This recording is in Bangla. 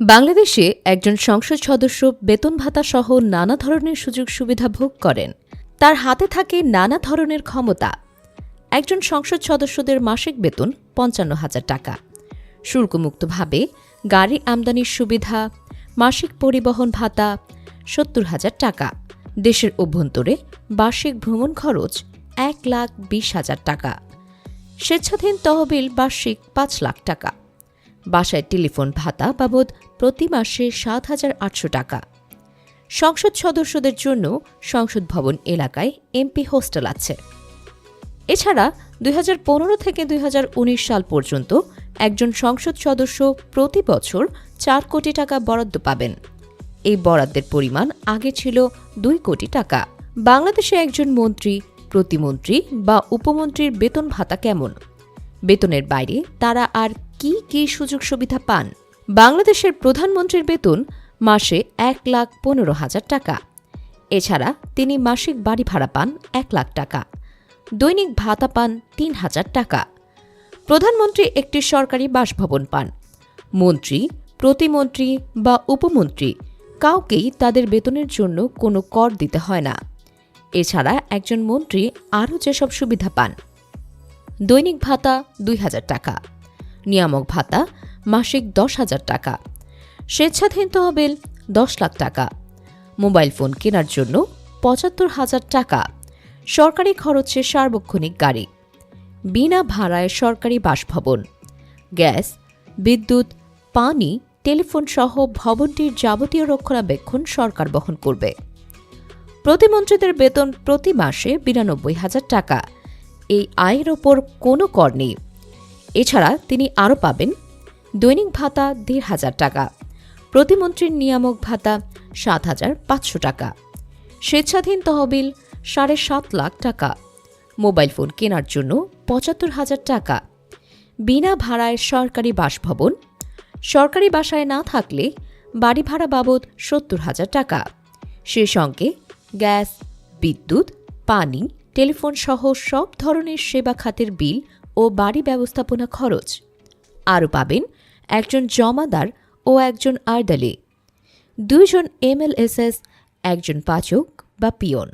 বাংলাদেশে একজন সংসদ সদস্য বেতন ভাতা সহ নানা ধরনের সুযোগ সুবিধা ভোগ করেন। তার হাতে থাকে নানা ধরনের ক্ষমতা। একজন সংসদ সদস্যদের মাসিক বেতন পঞ্চান্ন হাজার টাকা। শুল্কমুক্তভাবে গাড়ি আমদানির সুবিধা, মাসিক পরিবহন ভাতা সত্তর হাজার টাকা। দেশের অভ্যন্তরে বার্ষিক ভ্রমণ খরচ এক লাখ বিশ হাজার টাকা। স্বেচ্ছাধীন তহবিল বার্ষিক পাঁচ লাখ টাকা। বাসায় টেলিফোন ভাতা বাবদ প্রতি মাসে সাত হাজার আটশো টাকা। সংসদ সদস্যদের জন্য সংসদ ভবন এলাকায় এমপি হোস্টেল আছে। এছাড়া দুই হাজার পনেরো থেকে দুই হাজার উনিশ সাল পর্যন্ত একজন সংসদ সদস্য প্রতি বছর চার কোটি টাকা বরাদ্দ পাবেন। এই বরাদ্দের পরিমাণ আগে ছিল দুই কোটি টাকা। বাংলাদেশে একজন মন্ত্রী, প্রতিমন্ত্রী বা উপমন্ত্রীর বেতন ভাতা কেমন? বেতনের বাইরে তারা আর কি কি সুযোগ সুবিধা পান? বাংলাদেশের প্রধানমন্ত্রীর বেতন মাসে এক লাখ পনেরো হাজার টাকা। এছাড়া তিনি মাসিক বাড়ি ভাড়া পান এক লাখ টাকা। দৈনিক ভাতা পান তিন হাজার টাকা। প্রধানমন্ত্রী একটি সরকারি বাসভবন পান। মন্ত্রী, প্রতিমন্ত্রী বা উপমন্ত্রী কাউকেই তাদের বেতনের জন্য কোনো কর দিতে হয় না। এছাড়া একজন মন্ত্রী আরও যেসব সুবিধা পান। দৈনিক ভাতা দুই হাজার টাকা। নিয়ামক ভাতা, মাসিক দশ হাজার টাকা। স্বেচ্ছাধীন তহবিল, দশ লাখ টাকা। মোবাইল ফোন কেনার জন্য পঁচাত্তর হাজার টাকা। সরকারি খরচে সার্বক্ষণিক গাড়ি। বিনা ভাড়ায় সরকারি বাসভবন। গ্যাস, বিদ্যুৎ, পানি, টেলিফোন সহ ভবনটির যাবতীয় রক্ষণাবেক্ষণ সরকার বহন করবে। প্রতিমন্ত্রীদের বেতন প্রতি মাসে বিরানব্বই হাজার টাকা। এই আয়ের ওপর কোনো কর নেই। এছাড়া তিনি আরও পাবেন দৈনিক ভাতা দেড় হাজার টাকা, প্রতিমন্ত্রীর নিয়ামক ভাতা সাত হাজার পাঁচশো টাকা, স্বেচ্ছাধীন তহবিল সাড়ে সাত লাখ টাকা, মোবাইল ফোন কেনার জন্য পঁচাত্তর হাজার টাকা, বিনা ভাড়ায় সরকারি বাসভবন, সরকারি বাসায় না থাকলে বাড়ি ভাড়া বাবদ সত্তর হাজার টাকা, সে সঙ্গে গ্যাস, বিদ্যুৎ, পানি, টেলিফোন সহ সব ধরনের সেবা খাতের বিল ও বাড়ি ব্যবস্থাপনা খরচ। আরও পাবেন একজন জমাদার ও একজন আর্দালি দুইজন এমএলএসএস, একজন পাচক বা পিয়ন।